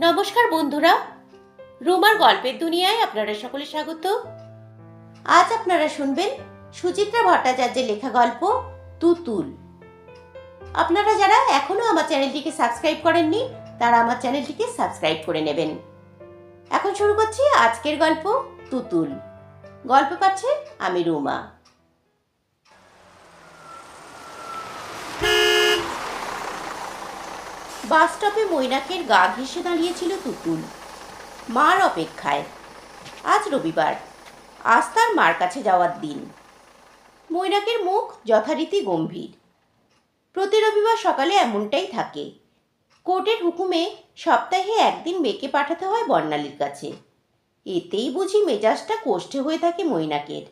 নমস্কার বন্ধুরা। রুমার গল্পের দুনিয়ায় আপনারা সকলে স্বাগত। আজ আপনারা শুনবেন সুচিত্রা ভট্টাচার্যের লেখা গল্প, তুতুল। আপনারা যারা এখনও আমার চ্যানেলটিকে সাবস্ক্রাইব করেননি, তারা আমার চ্যানেলটিকে সাবস্ক্রাইব করে নেবেন। এখন শুরু করছি আজকের গল্প, তুতুল। গল্প পাচ্ছে আমি রুমা। বাস স্টপে মৈনাকের গা ঘেঁষে দাঁড়িয়েছিল তুতুল। মার অপেক্ষায়। আজ রবিবার। আজ তার মার কাছে যাওয়ার দিন। মৈনাকের মুখ যথারীতি গম্ভীর। প্রতি রবিবার সকালে এমনটাই থাকে। কোর্টের হুকুমে সপ্তাহে একদিন মেয়েকে পাঠাতে হয় বর্ণালীর কাছে। এতেই বুঝি মেজাজটা কোষ্ঠে হয়ে থাকে মৈনাকের।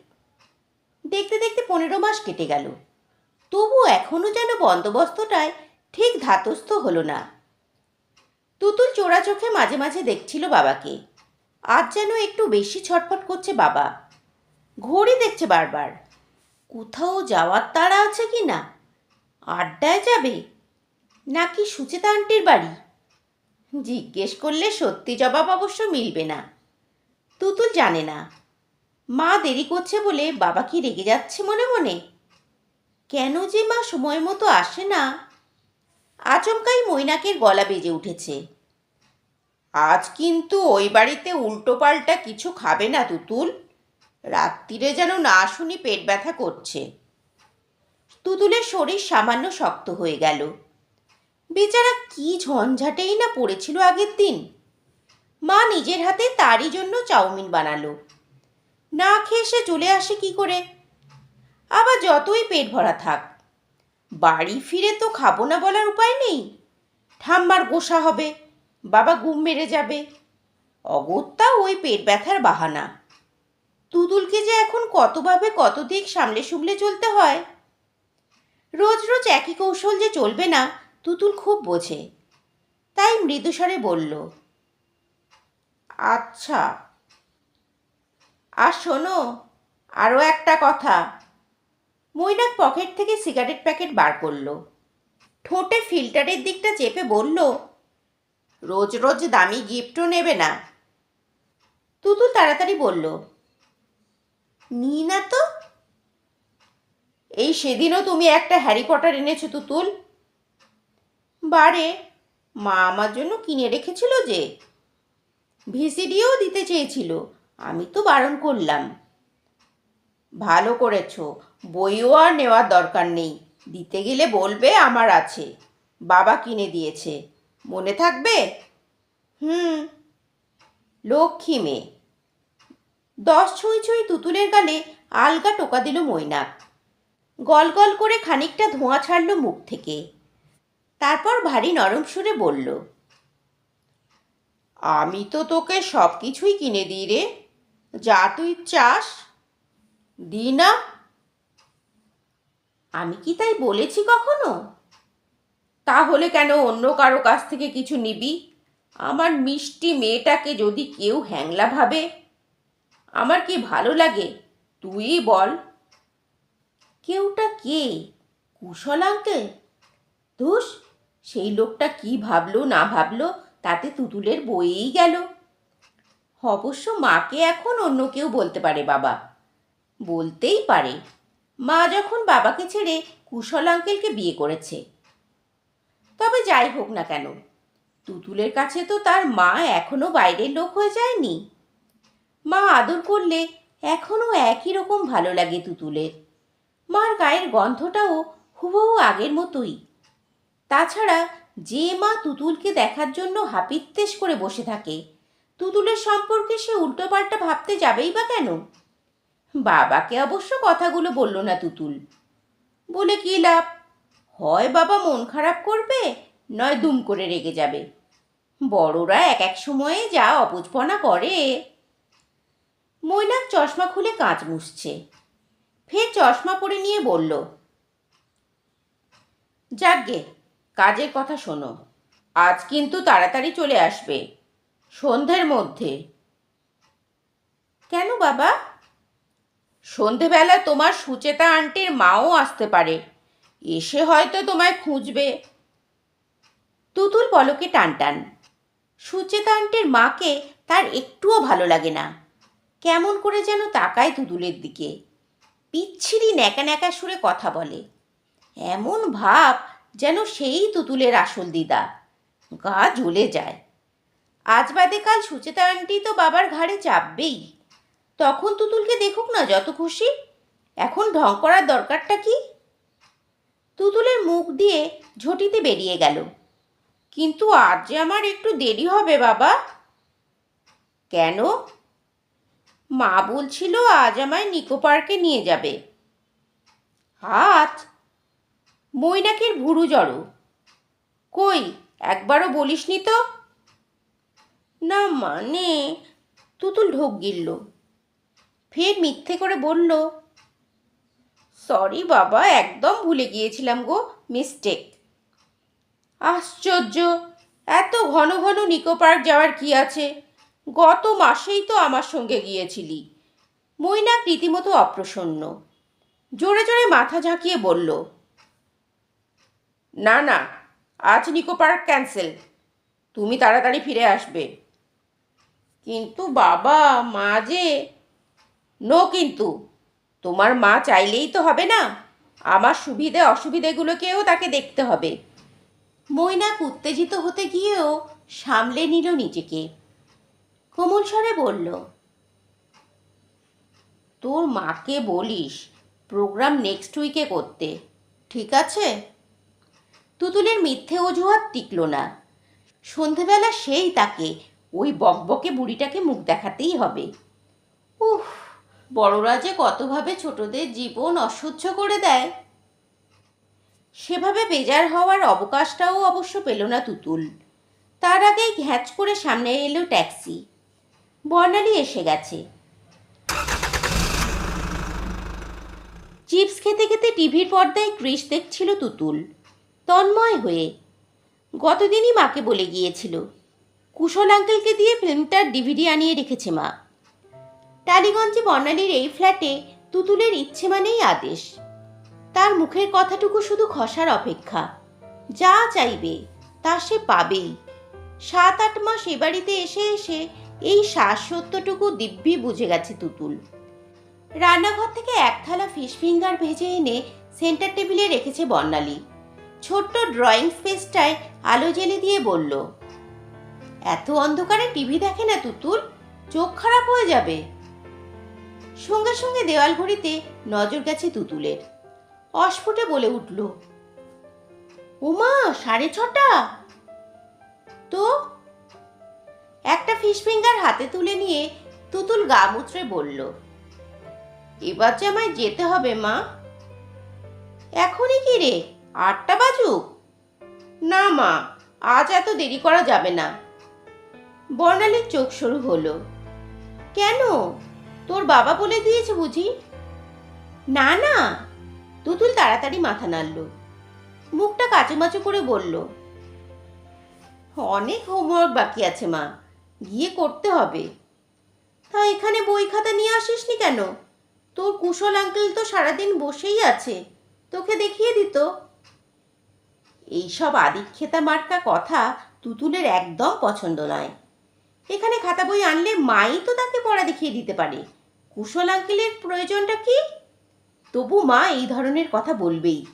দেখতে দেখতে পনেরো মাস কেটে গেল। তবু এখনও যেন বন্দোবস্তটায় ঠিক ধাতস্থ হলো না। তুতুল চোরা চোখে মাঝে মাঝে দেখছিল বাবাকে। আজ যেন একটু বেশি ছটফট করছে বাবা। ঘড়ি দেখছে বারবার। কোথাও যাওয়ার তাড়া আছে কি না? আড্ডায় যাবে? নাকি সুচেতা আন্টির বাড়ি? জিজ্ঞেস করলে সত্যি জবাব অবশ্য মিলবে না। তুতুল জানে না। মা দেরি করছে বলে বাবা কি রেগে যাচ্ছে মনে মনে? কেন যে মা সময় মতো আসে না? আচমকাই মৈনাকের গলা বেজে উঠেছে। আজ কিন্তু ওই বাড়িতে উল্টো পাল্টা কিছু খাবে না তুতুল। রাত্রিরে যেন না শুনি পেট ব্যথা করছে। তুতুলের শরীর সামান্য শক্ত হয়ে গেল। বেচারা কি ঝঞ্ঝাটেই না পড়েছিল আগের দিন। মা নিজের হাতে তারই জন্য চাউমিন বানালো। না খেয়ে সে চলে আসে কি করে? আবার যতই পেট ভরা থাক বাড়ি ফিরে তো খাব না বলার উপায় নেই। ঠাম্মার গোসা হবে, বাবা ঘুম মেরে যাবে। অগত্যা ওই পেট ব্যথার বাহানা। তুতুলকে যে এখন কতভাবে কত দিক সামলে সুমলে চলতে হয়। রোজ রোজ একই কৌশল যে চলবে না, তুতুল খুব বোঝে। তাই মৃদুস্বরে বলল আচ্ছা আর শোনো, আরও একটা কথা। মৈনাক পকেট থেকে সিগারেট প্যাকেট বার করল। ঠোঁটে ফিল্টারের দিকটা চেপে বলল, রোজ রোজ দামি গিফটও নেবে না। তুতুল তাড়াতাড়ি বলল নি না তো? এই সেদিনও তুমি একটা হ্যারি পটার এনেছো তুতুল? বারে, মা আমার জন্য কিনে রেখেছিল যে। ভিসিডিও দিতে চেয়েছিল, আমি তো বারণ করলাম। ভালো করেছ, বইও আর নেওয়ার দরকার নেই। দিতে গেলে বলবে আমার আছে। বাবা কিনে দিয়েছে। মনে থাকবে? হুম। লক্ষ্মী মেয়ে। দশ ছুঁই ছুঁই তুতুলের গালে আলগা টোকা দিল মৈনাক। গল গল করে খানিকটা ধোঁয়া ছাড়ল মুখ থেকে। তারপর ভারী নরম সুরে বলল, আমি তো তোকে সব কিছুই কিনে দিই রে। যা তুই চাস দি না আমি কি তাই বলেছি কখনো? তাহলে কেন অন্য কারও কাছ থেকে কিছু নিবি? আমার মিষ্টি মেয়েটাকে যদি কেউ হ্যাংলা ভাবে, আমার কি ভালো লাগে? তুই বল। কেউটা কে? কুশল আঙ্কেল ধুস, সেই লোকটা কি ভাবলো না ভাবলো তাতে তুতুলের বইয়েই গেল। অবশ্য মাকে এখন অন্য কেউ বলতে পারে বাবা। বলতেই পারে। মা যখন বাবাকে ছেড়ে কুশল আঙ্কেলকে বিয়ে করেছে। তবে যাই হোক না কেন, তুতুলের কাছে তো তার মা এখনও বাইরের লোক হয়ে যায়নি। মা আদর করলে এখনও একই রকম ভালো লাগে তুতুলের। মার গায়ের গন্ধটাও হুবহু আগের মতোই। তাছাড়া যে মা তুতুলকে দেখার জন্য হাপিত্তেশ করে বসে থাকে, তুতুলের সম্পর্কে সে উল্টোপাল্টা ভাবতে যাবেই বা কেন? বাবাকে অবশ্য কথাগুলো বলল না তুতুল। বলে কি লাভ? হয় বাবা মন খারাপ করবে, নয় দুম করে রেগে যাবে। বড়রা এক এক সময়ে যা অপুজপনা করে। মৈনাক চশমা খুলে কাঁচ মুছছে। ফের চশমা পরে নিয়ে বলল যাকগে কাজের কথা শোনো। আজ কিন্তু তাড়াতাড়ি চলে আসবে, সন্ধ্যের মধ্যে। কেন বাবা? সন্ধেবেলা তোমার সুচেতা আন্টির মাও আসতে পারে। এসে হয়তো তোমায় খুঁজবে। তুতুল পলকে টান টান সুচেতা আন্টির মাকে তার একটুও ভালো লাগে না। কেমন করে যেন তাকায় তুতুলের দিকে। পিচ্ছিরি ন্যাকা ন্যাকা সুরে কথা বলে। এমন ভাব যেন সেই তুতুলের আসল দিদা। গা জ্বলে যায়। আজ বাদে কাল সুচেতা আন্টি তো বাবার ঘাড়ে চাপবেই। তখন তুতুলকে দেখুক না যত খুশি। এখন ঢং করার দরকারটা কি? তুতুলের মুখ দিয়ে ঝটিতে বেরিয়ে গেল। কিন্তু আজ যে আমার একটু দেরি হবে বাবা। কেন? মা বলছিল আজ আমায় নিকো পার্কে নিয়ে যাবে। আজ? মৈনাকের ভুরু জড়ো। কই, একবারও বলিসনি তো? না মানে তুতুল ঢোক গিলল। ফের মিথ্যে করে বলল, সরি বাবা, একদম ভুলে গিয়েছিলাম গো মিস্টেক আশ্চর্য, এত ঘন ঘন নিকো পার্ক যাওয়ার কি আছে? গত মাসেই তো আমার সঙ্গে গিয়েছিলি। মৈনাক রীতিমতো অপ্রসন্ন, জোরে জোরে মাথা ঝাঁকিয়ে বলল, না না, আজ নিকো পার্ক ক্যান্সেল, তুমি তাড়াতাড়ি ফিরে আসবে। কিন্তু বাবা মা যে নো কিন্তু, তোমার মা চাইলেই তো হবে না। আমার সুবিধে অসুবিধেগুলোকেও তাকে দেখতে হবে। মৈনাক উত্তেজিত হতে গিয়েও সামলে নিল নিজেকে। কোমল স্বরে বলল, তোর মাকে বলিস প্রোগ্রাম নেক্সট উইকে করতে, ঠিক আছে? তুতুলের মিথ্যে অজুহাত টিকল না। সন্ধেবেলা সেই তাকে ওই বকবকে বুড়িটাকে মুখ দেখাতেই হবে। উফ বড়রা যে কতভাবে ছোটদের জীবন অসহ্য করে দেয়। সেভাবে বেজার হওয়ার অবকাশটাও অবশ্য পেল না তুতুল। তার আগেই ঘ্যাঁচ করে সামনে এলো ট্যাক্সি। বর্ণালী এসে গেছে। চিপস খেতে খেতে টিভির পর্দায় ক্রিস দেখছিল তুতুল। তন্ময় হয়ে গতদিনই মাকে বলে গিয়েছিল, কুশল আঙ্কেলকে দিয়ে ফিল্মটার ডিভিডি আনিয়ে রেখেছে মা। টালিগঞ্জে বর্ণালীর এই ফ্ল্যাটে তুতুলের ইচ্ছে মানেই আদেশ। তার মুখের কথাটুকু শুধু খসার অপেক্ষা। যা চাইবে, তা সে পাবেই। সাত আট মাস এ বাড়িতে এসে এসে এই শ্বাসত্যটুকু দিব্যি বুঝে গেছে তুতুল। রান্নাঘর থেকে এক থালা ফিশ ফিঙ্গার ভেজে এনে সেন্টার টেবিলে রেখেছে বর্ণালী। ছোট্ট ড্রয়িং স্পেসটায় আলো জেলে দিয়ে বলল, এত অন্ধকারে টিভি দেখে না তুতুল? চোখ খারাপ হয়ে যাবে? সঙ্গে সঙ্গে দেওয়াল ঘড়িতে নজর গেছে তুতুলের। অস্ফুটে বলে উঠল, উমা, সাড়ে ছটা? তো? একটা ফিশ ফিঙ্গার হাতে তুলে নিয়ে তুতুল গা মুচড়ে বলল, এবার যে আমায় যেতে হবে, মা। এখনই কি রে? আটটা বাজুক? না, মা, আজ এত দেরি করা যাবে না। বর্ণালীর চোখ শুরু হলো, কেন? তোর বাবা বলে দিয়েছে বুঝি? না না। তুতুল তাড়াতাড়ি মাথা নাড়ল। মুখটা কাচুমাচু করে বলল, অনেক হোমওয়ার্ক বাকি আছে, মা। গিয়ে করতে হবে। তা এখানে বই খাতা নিয়ে আসিসনি কেন? তোর কুশল আঙ্কেল তো সারাদিন বসেই আছে। তোকে দেখিয়ে দিত। এইসব আদিক্ষেতা মার্কা কথা তুতুলের একদম পছন্দ নয়। এখানে খাতা বই আনলে মাই তো তাকে পড়া দেখিয়ে দিতে পারে। কুশল আঙ্কেলের প্রয়োজনটা কি? তবু মা এই ধরনের কথা বলবেই।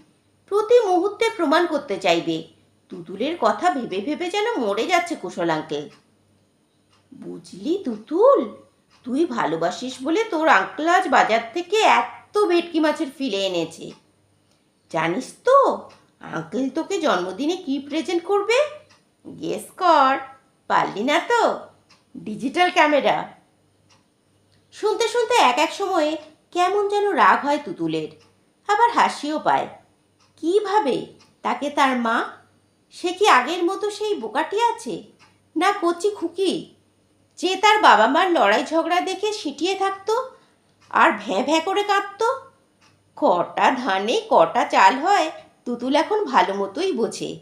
প্রতি মুহূর্তে প্রমাণ করতে চাইবে। তুতুলের কথা ভেবে ভেবে যেন মরে যাচ্ছে কুশল আঙ্কেল। বুঝলি তুতুল, তুই ভালোবাসিস বলে তোর আঙ্কেল আজ বাজার থেকে এত ভেটকি মাছের ফিলে এনেছে। জানিস তো, আঙ্কেল তোকে জন্মদিনে কি প্রেজেন্ট করবে? গেস কর, পারলি না তো? ডিজিটাল ক্যামেরা শুনতে শুনতে এক এক সময়ে কেমন যেন রাগ হয় তুতুলের। আবার হাসিও পায়। কীভাবে তাকে তার মা? সে কি আগের মতো সেই বোকাটি আছে? না কচি খুকি? যে তার বাবা মার লড়াই ঝগড়া দেখে সিটিয়ে থাকতো আর ভ্যাঁ ভ্যাঁ করে কাঁদতো? কটা ধানে, কটা চাল হয়, তুতুল এখন ভালো মতোই বোঝে।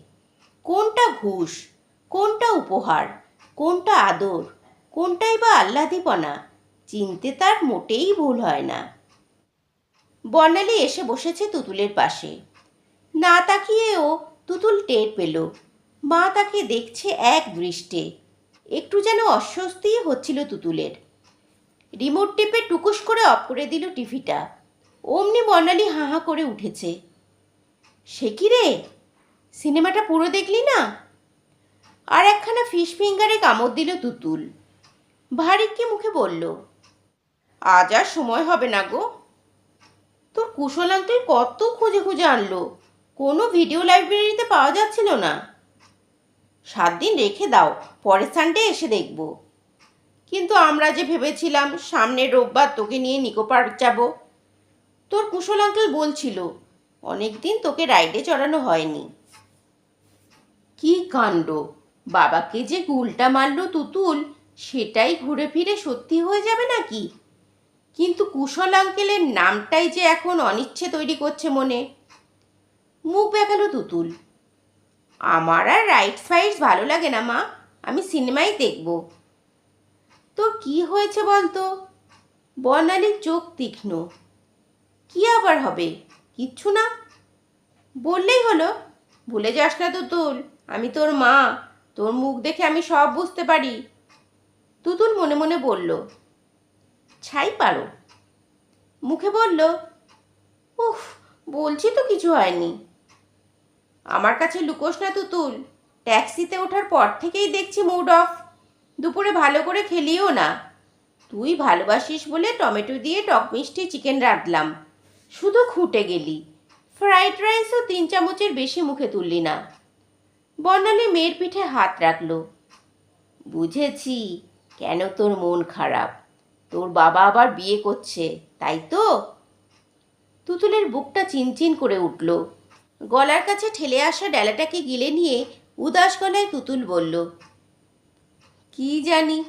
কোনটা ঘুষ, কোনটা উপহার, কোনটা আদর, কোনটাই বা আহ্লাদিপনা? চিনতে তার মোটেই ভুল হয় না। বর্ণালী এসে বসেছে তুতুলের পাশে। না তাকিয়েও তুতুল টের পেল। মা তাকে দেখছে এক দৃষ্টে। একটু যেন অস্বস্তিই হচ্ছিল তুতুলের। রিমোট টেপে টুকুস করে অফ করে দিল টিভিটা। অমনি বর্ণালী হাঁ হাঁ করে উঠেছে। সে কি রে? সিনেমাটা পুরো দেখলি না? আর একখানা ফিশ ফিঙ্গারে কামড় দিল তুতুল। ভারিককে মুখে বলল আজ আর সময় হবে না গো। তোর কুশল আঙ্কেল কত খুঁজে খুঁজে আনলো? কোনো ভিডিও লাইব্রেরিতে পাওয়া যাচ্ছিল না। সাত দিন রেখে দাও, পরের সানডে এসে দেখব। কিন্তু আমরা যে ভেবেছিলাম সামনের রোববার তোকে নিয়ে নিকো পার্ক যাব, তোর কুশল আঙ্কেল বলছিল, অনেক দিন তোকে রাইডে চড়ানো হয়নি। কি কাণ্ড? বাবাকে যে গুলটা মারলো তুতুল, সেটাই ঘুরে ফিরে সত্যি হয়ে যাবে নাকি? কিন্তু কুশল আঙ্কেলের নামটাই যে এখন অনিচ্ছে তৈরি করছে মনে। মুখ দেখাল তুতুল। আমার আর রাইট ফাইটস ভালো লাগে না, মা। আমি সিনেমাই দেখব। তোর কি হয়েছে বলতো? বর্ণালীর চোখ তীক্ষ্ণ। কি আবার হবে? কিচ্ছু না। বললেই হলো, ভুলে যাস না তুতুল, আমি তোর মা। তোর মুখ দেখে আমি সব বুঝতে পারি। তুতুল মনে মনে বলল ছাই পারো। মুখে বলল, উফ, বলছি তো কিছু হয়নি। আমার কাছে লুকোস না তুতুল ট্যাক্সিতে ওঠার পর থেকেই দেখছি মুড অফ। দুপুরে ভালো করে খেলিও না। তুই ভালোবাসিস বলে টমেটো দিয়ে টক মিষ্টি চিকেন রাঁধলাম। শুধু খুঁটে গেলি। ফ্রাইড রাইসও তিন চামচের বেশি মুখে তুললি না। বর্ণালী মেয়ের পিঠে হাত রাখল। বুঝেছি। কেন তোর মন খারাপ? তোর বাবা আবার বিয়ে করছে, তাই তো? তুতুলের বুকটা চিনচিন করে উঠল। গলার কাছে ঠেলে আসা ডেলাটাকে গিলে নিয়ে উদাস গলায় তুতুল বলল, কি জানি?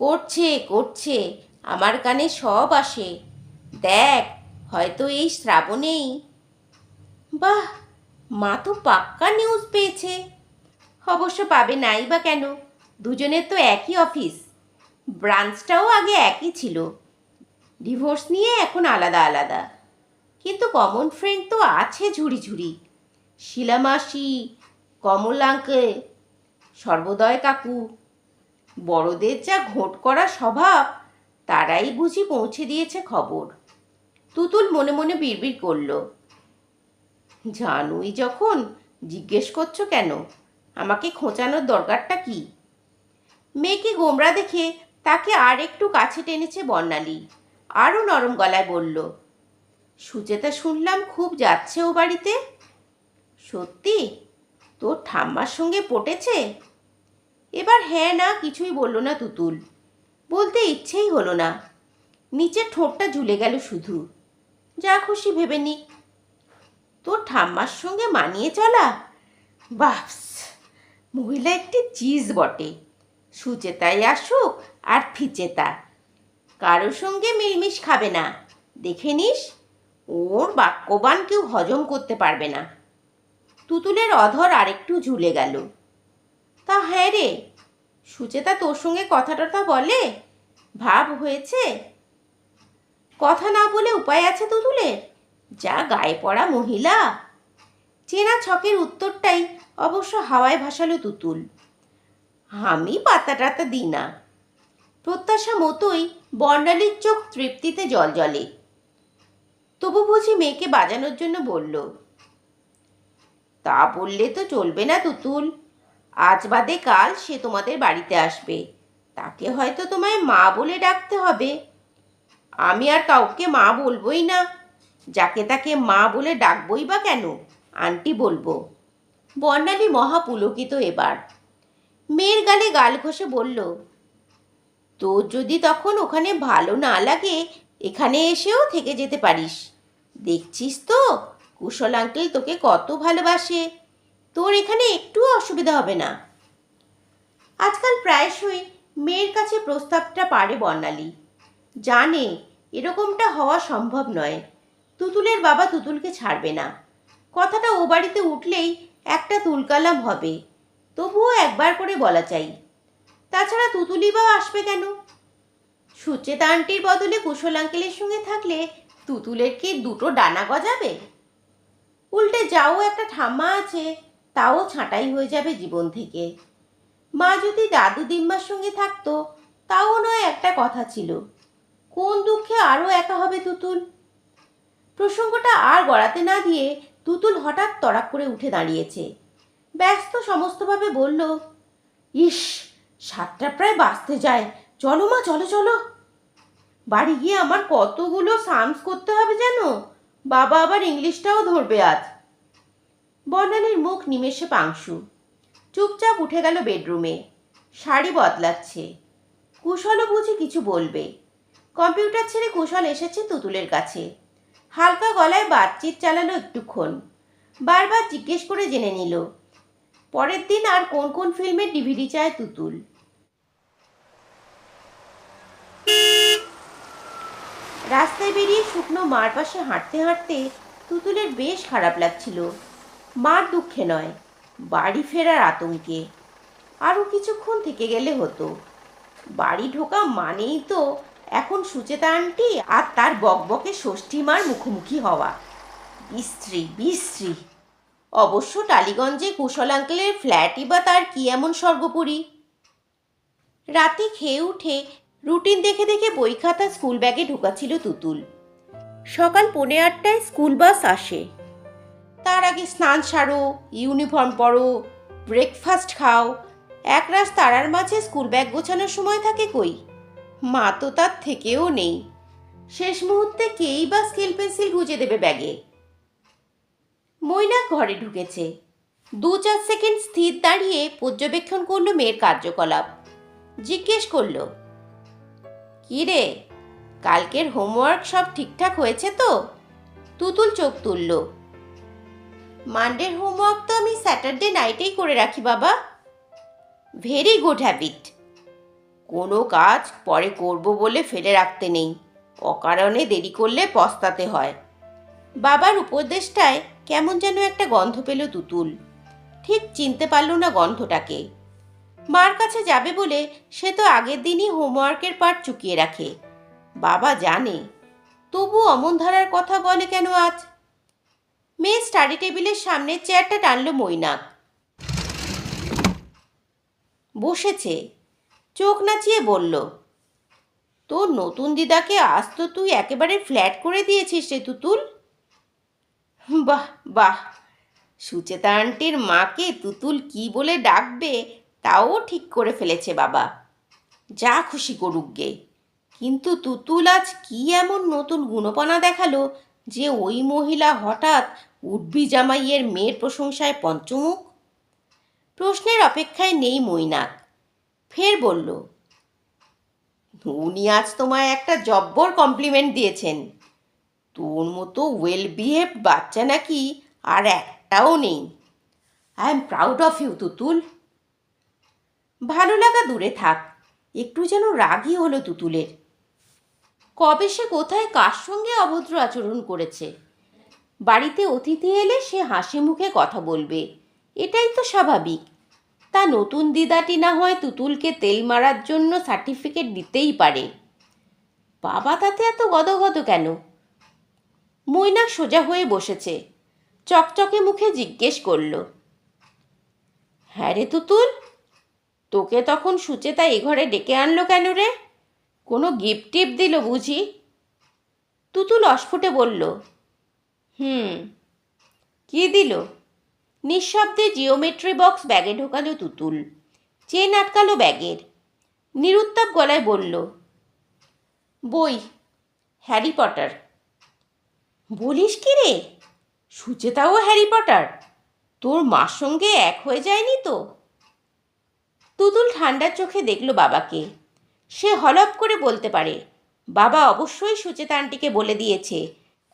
করছে করছে, আমার কানে সব আসে। দেখ, হয়তো এই শ্রাবণেই। বাহ, মা তো পাক্কা নিউজ পেয়েছে। অবশ্য পাবে নাই বা কেন? দুজনের তো একই অফিস ব্রাঞ্চটাও আগে একই ছিল। ডিভোর্স নিয়ে এখন আলাদা আলাদা। কিন্তু কমন ফ্রেন্ড তো আছে ঝুড়ি ঝুড়ি। শিলামাসি কমলাঙ্কে সর্বদয় কাকু। বড়দের যা ঘোট করা স্বভাব, তারাই বুঝি পৌঁছে দিয়েছে খবর। তুতুল মনে মনে বিড়বিড় করল। জানুই যখন জিজ্ঞেস করছ কেন? আমাকে খোঁচানোর দরকারটা কি? মেয়েকে গোমরা দেখে তাকে আর একটু কাছে টেনেছে বর্ণালী। আরও নরম গলায় বলল, সুচেতা, শুনলাম খুব যাচ্ছে ও বাড়িতে। সত্যি? তোর ঠাম্মার সঙ্গে পটেছে? এবার হ্যাঁ না কিছুই বলল না তুতুল। বলতে ইচ্ছেই হলো না। নিচের ঠোঁটটা ঝুলে গেল শুধু। যা খুশি ভেবে নিক। তোর ঠাম্মার সঙ্গে মানিয়ে চলা? বাপস! মহিলা একটি চিজ বটে। সুচেতাই আসুক আর ফিচেতা। কারও সঙ্গে মিলমিশ খাবে না। দেখে নিস, ওর বাক্যবান কেউ হজম করতে পারবে না। তুতুলের অধর আরেকটু ঝুলে গেল। তা হ্যাঁ রে, সুচেতা তোর সঙ্গে কথা টথা বলে? ভাব হয়েছে? কথা না বলে উপায় আছে তুতুলের? যা গায়ে পড়া মহিলা। চেনা ছকের উত্তরটাই অবশ্য হাওয়ায় ভাসালো তুতুল। আমি পাতা টাতা দিই না। প্রত্যাশা মতোই বর্ণালীর চোখ তৃপ্তিতে জল জলে। তবু বুঝি মেয়েকে বাজানোর জন্য বলল, তা বললে তো চলবে না তুতুল। আজ বাদে কাল সে তোমাদের বাড়িতে আসবে। তাকে হয়তো তোমায় মা বলে ডাকতে হবে। আমি আর কাউকে মা বলবোই না। যাকে তাকে মা বলে ডাকবই বা কেন? আন্টি বলব। বর্ণালী মহা পুলকিত এবার। মেয়ের গালে গাল ঘষে বলল, তোর যদি তখন ওখানে ভালো না লাগে, এখানে এসেও থেকে যেতে পারিস। দেখছিস তো, কুশল আঙ্কেল তোকে কত ভালোবাসে। তোর এখানে একটুও অসুবিধা হবে না। আজকাল প্রায়শই মেয়ের কাছে প্রস্তাবটা পারে বর্ণালী। জানে এরকমটা হওয়া সম্ভব নয়। তুতুলের বাবা তুতুলকে ছাড়বে না। কথাটা ও বাড়িতে উঠলেই একটা তুলকালাম হবে। তবুও একবার করে বলা চাই। তাছাড়া তুতুলি বা আসবে কেন? সুচেতা আন্টির বদলে কুশল আঙ্কেলের সঙ্গে থাকলে তুতুলের কি দুটো ডানা গজাবে? উল্টে যাও একটা ঠাম্মা আছে, তাও ছাঁটাই হয়ে যাবে জীবন থেকে। মা যদি দাদু দিম্মার সঙ্গে থাকতো, তাও নয় একটা কথা ছিল, কোন দুঃখে আরও একা হবে তুতুল? প্রসঙ্গটা আর গড়াতে না দিয়ে তুতুল হঠাৎ তড়াক করে উঠে দাঁড়িয়েছে। ব্যস্ত সমস্তভাবে বলল, ইস, সাতটা প্রায় বাঁচতে যায়। চলো মা, চলো চলো। বাড়ি গিয়ে আমার কতগুলো সামস করতে হবে যেন? বাবা আবার ইংলিশটাও ধরবে আজ। বর্ণালীর মুখ নিমেষে পাংশু। চুপচাপ উঠে গেল বেডরুমে। শাড়ি বদলাচ্ছে। কুশলও বুঝি কিছু বলবে। কম্পিউটার ছেড়ে কুশল এসেছে তুতুলের কাছে। হালকা গলায় বাতচিত চালালো একটুক্ষণ। বারবার জিজ্ঞেস করে জেনে নিল পরের দিন আর কোন কোন ফিল্মের ডিভিডি চায় তুতুল? রাস্তায় বেরিয়ে শুকনো মার পাশে হাঁটতে হাঁটতে তুতুলের বেশ খারাপ লাগছিল। মার দুঃখে নয়, বাড়ি ফেরার আতঙ্কে। আরও কিছুক্ষণ থেকে গেলে হতো। বাড়ি ঢোকা মানেই তো এখন সুচেতা আন্টি আর তার বকবকে ষষ্ঠী মার মুখোমুখি হওয়া। বিশ্রী বিশ্রী অবশ্য টালিগঞ্জে কুশল আঙ্কেলের ফ্ল্যাটই বা তার কি এমন স্বর্গপুরী? রাতে খেয়ে উঠে রুটিন দেখে দেখে বই খাতা স্কুল ব্যাগে ঢোকাচ্ছিল তুতুল। সকাল পৌনে আটটায় স্কুল বাস আসে। তার আগে স্নান সারো, ইউনিফর্ম পরো, ব্রেকফাস্ট খাও। একরাশ তারার মাঝে স্কুল ব্যাগ গোছানোর সময় থাকে কই? মা তো তার থেকেও নেই। শেষ মুহূর্তে কেই বা স্কেল পেন্সিল গুঁজে দেবে ব্যাগে? মৈনাক ঘরে ঢুকেছে। দু চার সেকেন্ড স্থির দাঁড়িয়ে পর্যবেক্ষণ করল মেয়ের কার্যকলাপ। জিজ্ঞেস করল, কি রে, কালকের হোমওয়ার্ক সব ঠিকঠাক হয়েছে তো? তুতুল চোখ তুলল, মানডের হোমওয়ার্ক তো আমি স্যাটারডে নাইটেই করে রাখি বাবা। Very good habit. কোনো কাজ পরে করব বলে ফেলে রাখতে নেই। অকারণে দেরি করলে পস্তাতে হয়। বাবার উপদেশটায় কেমন যেন একটা গন্ধ পেল তুতুল। ঠিক চিনতে পারল না গন্ধটাকে। মার কাছে যাবে বলে সে তো আগের দিনই হোমওয়ার্কের পার্ট চুকিয়ে রাখে। বাবা জানে। তবু অমন ধারার কথা বলে কেন আজ? মেয়ে স্টাডি টেবিলের সামনের চেয়ারটা টানল মৈনাক। বসেছে। চোখ নাচিয়ে বলল, তোর নতুন দিদাকে আজ তো তুই একেবারে ফ্ল্যাট করে দিয়েছিস রে তুতুল। বাহ বাহ। সুচেতা আন্টির মাকে তুতুল কি বলে ডাকবে তাও ঠিক করে ফেলেছে বাবা। যা খুশি করুক গে। কিন্তু তুতুল আজ কি এমন নতুন গুণপনা দেখাল যে ওই মহিলা হঠাৎ উঠবি জামাইয়ের মেয়ের প্রশংসায় পঞ্চমুখ? প্রশ্নের অপেক্ষায় নেই মৈনাক। ফের বলল, উনি আজ তোমায় একটা জব্বর কমপ্লিমেন্ট দিয়েছেন। তোর মতো ওয়েল বিহেভ বাচ্চা নাকি আর একটাও নেই। I am proud of you Tutul. ভালো লাগা দূরে থাক, একটু যেন রাগই হলো তুতুলের। কবে সে কোথায় কার সঙ্গে অভদ্র আচরণ করেছে? বাড়িতে অতিথি এলে সে হাসি মুখে কথা বলবে, এটাই তো স্বাভাবিক। তা নতুন দিদাটি না হয় তুতুলকে তেল মারার জন্য সার্টিফিকেট দিতেই পারে। বাবা তাতে এত গদগদ কেন? মৈনাক সোজা হয়ে বসেছে। চকচকে মুখে জিজ্ঞেস করল হ্যাঁ রে তুতুল, তোকে তখন সুচেতা এ ঘরে ডেকে আনলো কেন রে? কোনো গিফট টিপ দিল বুঝি? তুতুল অস্ফুটে বলল, হুম, কি দিল? নিঃশব্দে জিওমেট্রি বক্স ব্যাগে ঢোকালো তুতুল, চেন আটকালো ব্যাগের। নিরুত্তাপ গলায় বলল, বই, হ্যারি পটার। বলিস কি রে? সুচেতাও হ্যারি পটার। তোর মার সঙ্গে এক হয়ে যায়নি তো? তুতুল ঠান্ডার চোখে দেখল বাবাকে। সে হলপ করে বলতে পারে, বাবা অবশ্যই সুচেতা আন্টিকে বলে দিয়েছে,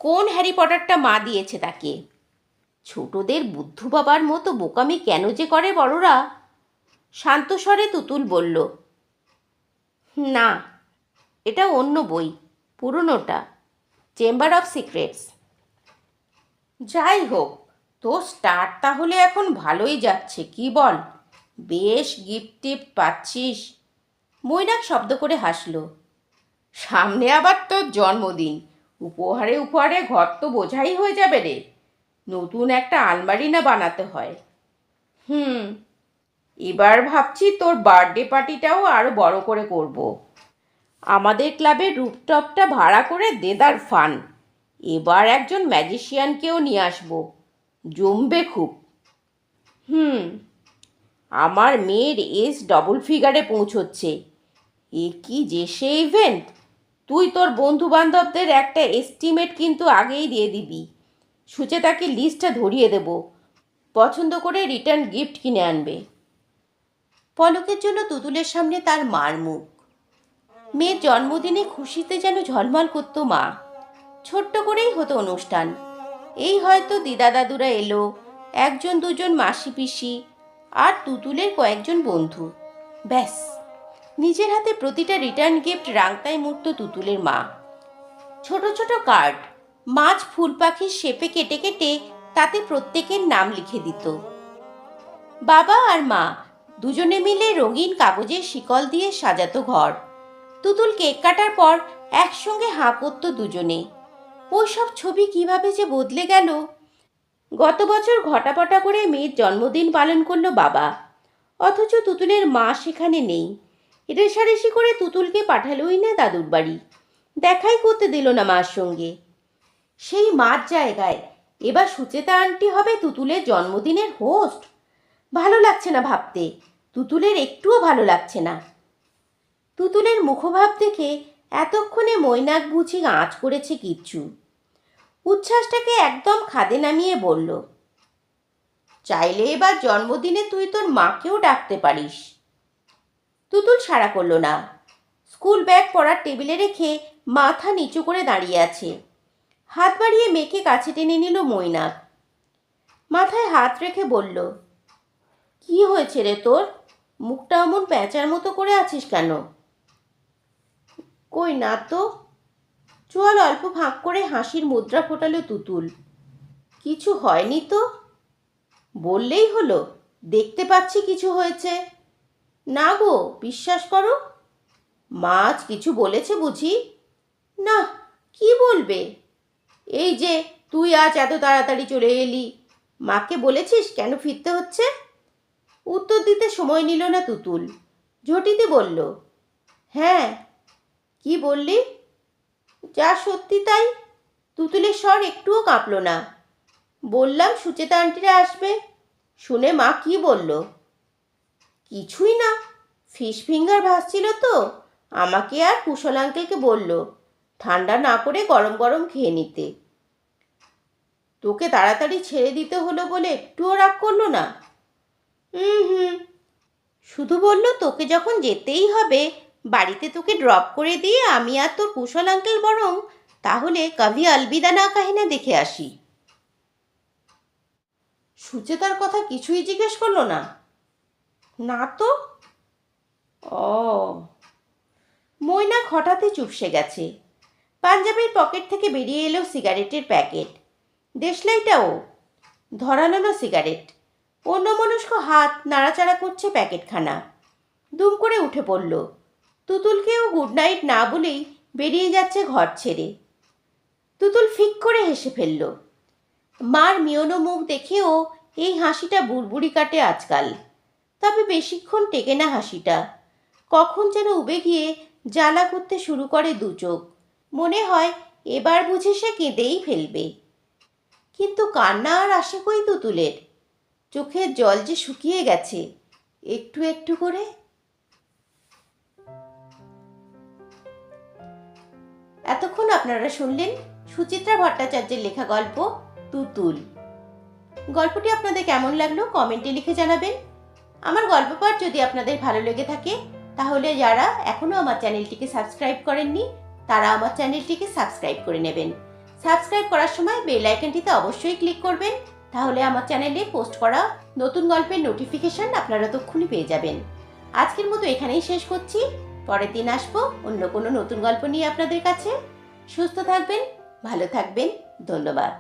কোন হ্যারি পটারটা মা দিয়েছে তাকে? ছোটদের বুদ্ধু বাবার মতো বোকামি কেন যে করে বড়রা? শান্ত স্বরে তুতুল বলল, না, এটা অন্য বই, পুরনোটা। Chamber of secrets. যাই হোক তো স্টার্ট তাহলে এখন ভালোই যাচ্ছে, কি বল? বেশ গিফট টিপ পাচ্ছিস। মৈনাক শব্দ করে হাসলো। সামনে আবার তোর জন্মদিন। উপহারে উপহারে ঘর তো বোঝাই হয়ে যাবে রে। নতুন একটা আলমারি না বানাতে হয়। হুম, এবার ভাবছি তোর বার্থডে পার্টিটাও আরও বড় করে করব। আমাদের ক্লাবের রুপটপটা ভাড়া করে দেদার ফান। এবার একজন ম্যাজিশিয়ানকেও নিয়ে আসব। জমবে খুব। হুম, আমার মেয়ের এজ ডবল ফিগারে পৌঁছচ্ছে। এ কি যে সে ইভেন্ট তুই তোর বন্ধু বান্ধবদের একটা এস্টিমেট কিন্তু আগেই দিয়ে দিবি। সুচেতাকে লিস্টটা ধরিয়ে দেব। পছন্দ করে রিটার্ন গিফট কিনে আনবে। পলকের জন্য তুতুলের সামনে তার মার মুখ। মেয়ের জন্মদিনে খুশিতে যেন ঝলমল করত মা। ছোট্ট করেই হতো অনুষ্ঠান। এই হয়তো দিদা দাদুরা এলো, একজন দুজন মাসি পিসি আর তুতুলের কয়েকজন বন্ধু। ব্যাস, নিজের হাতে প্রতিটা রিটার্ন গিফট রাংতায় মুক্ত তুতুলের মা। ছোট ছোট কার্ড, মাছ ফুল পাখির শেপে কেটে কেটে তাতে প্রত্যেকের নাম লিখে দিত। বাবা আর মা দুজনে মিলে রঙিন কাগজের শিকল দিয়ে সাজাতো ঘর। তুতুল কেক কাটার পর একসঙ্গে হাঁ করতো দুজনে। ওই সব ছবি কীভাবে যে বদলে গেল? গত বছর ঘটাপটা করে মেয়ের জন্মদিন পালন করল বাবা। অথচ তুতুলের মা সেখানে নেই। রেশারেশি করে তুতুলকে পাঠালোই না দাদুর বাড়ি। দেখাই করতে দিল না মার সঙ্গে। সেই মার জায়গায় এবার সুচেতা আন্টি হবে তুতুলের জন্মদিনের হোস্ট ভালো লাগছে না ভাবতে। তুতুলের একটুও ভালো লাগছে না। তুতুলের মুখভাব দেখে এতক্ষণে মৈনাক বুঝি আঁচ করেছে কিচ্ছু। উচ্ছ্বাসটাকে একদম খাদে নামিয়ে বলল, চাইলে এবার জন্মদিনে তুই তোর মাকেও ডাকতে পারিস। তুতুল সাড়া করল, না, স্কুল ব্যাগ পড়ার টেবিলে রেখে মাথা নিচু করে দাঁড়িয়ে আছে। হাত বাড়িয়ে মেয়েকে কাছে টেনে নিল মৈনাক। মাথায় হাত রেখে বলল, কি হয়েছে রে তোর? মুখটা অমন প্যাঁচার মতো করে আছিস কেন? কই না তো? চোয়াল অল্প ফাঁক করে হাসির মুদ্রা ফোটালো তুতুল। কিছু হয়নি তো? বললেই হলো, দেখতে পাচ্ছি কিছু হয়েছে। না গো, বিশ্বাস করো। মাছ কিছু বলেছে বুঝি? না, কি বলবে? এই যে, তুই আজ এত তাড়াতাড়ি চলে এলি। মাকে বলেছিস কেন ফিরতে হচ্ছে? উত্তর দিতে সময় নিল না তুতুল। ঝটিতে বলল হ্যাঁ কি বললি? যা সত্যি তাই। তুতুলের স্বর একটুও কাঁপল না। বললাম, সুচেতা আন্টিরা আসবে। শুনে মা কি বলল? কিছুই না। ফিশ ফিঙ্গার ভাসছিল তো। আমাকে আর কুশল আঙ্কেলকে বলল, ঠান্ডা না করে গরম গরম খেয়ে নিতে। তোকে তাড়াতাড়ি ছেড়ে দিতে হলো বলে একটুও রাগ করল না? হুম হুম। শুধু বলল, তোকে যখন যেতেই হবে বাড়িতে তোকে ড্রপ করে দিয়ে আমি আর তোর কুশল আঙ্কেল বরং তাহলে কভি আলবিদা না কাহিনা দেখে আসি। সুচেতার কথা কিছুই জিজ্ঞেস করল না। না তো? ও। মৈনাক হঠাৎই চুপসে গেছে। পাঞ্জাবের পকেট থেকে বেরিয়ে এলো সিগারেটের প্যাকেট দেশলাইটাও ধরালো না সিগারেট অন্যমনস্ক হাত নাড়াচাড়া করছে প্যাকেটখানা দুম করে উঠে পড়ল। তুতুলকেও গুড নাইট না বলেই বেরিয়ে যাচ্ছে ঘর ছেড়ে। তুতুল ফিক করে হেসে ফেলল। মার মিয়নো মুখ দেখেও এই হাসিটা বুড়বুড়ি কাটে আজকাল। তবে বেশিক্ষণ টেকে না হাসিটা। কখন যেন উবে গিয়ে জ্বালা করতে শুরু করে দু চোখ। মনে হয় এবার বুঝে সে কেঁদেই ফেলবে। কিন্তু কান্না আর আসে কই তুতুলের? চোখের জল যে শুকিয়ে গেছে, একটু একটু করে এতক্ষণ আপনারা শুনলেন সুচিত্রা ভট্টাচার্যের লেখা গল্প তুতুল। গল্পটি আপনাদের কেমন লাগল কমেন্টে লিখে জানাবেন। আমার গল্প পাঠ যদি আপনাদের ভালো লেগে থাকে, তাহলে যারা এখনও আমার চ্যানেলটিকে সাবস্ক্রাইব করেননি, তারা আমার চ্যানেলটিকে সাবস্ক্রাইব করে নেবেন। সাবস্ক্রাইব করার সময় বেল আইকনটিতে অবশ্যই ক্লিক করবেন, তাহলে আমার চ্যানেলে পোস্ট করা নতুন গল্পের নোটিফিকেশন আপনারা তক্ষুনি পেয়ে যাবেন। আজকের মতো এখানেই শেষ করছি। পরের দিন আসব, অন্য কোনো নতুন গল্প নিয়ে আপনাদের কাছে। সুস্থ থাকবেন, ভালো থাকবেন, ধন্যবাদ।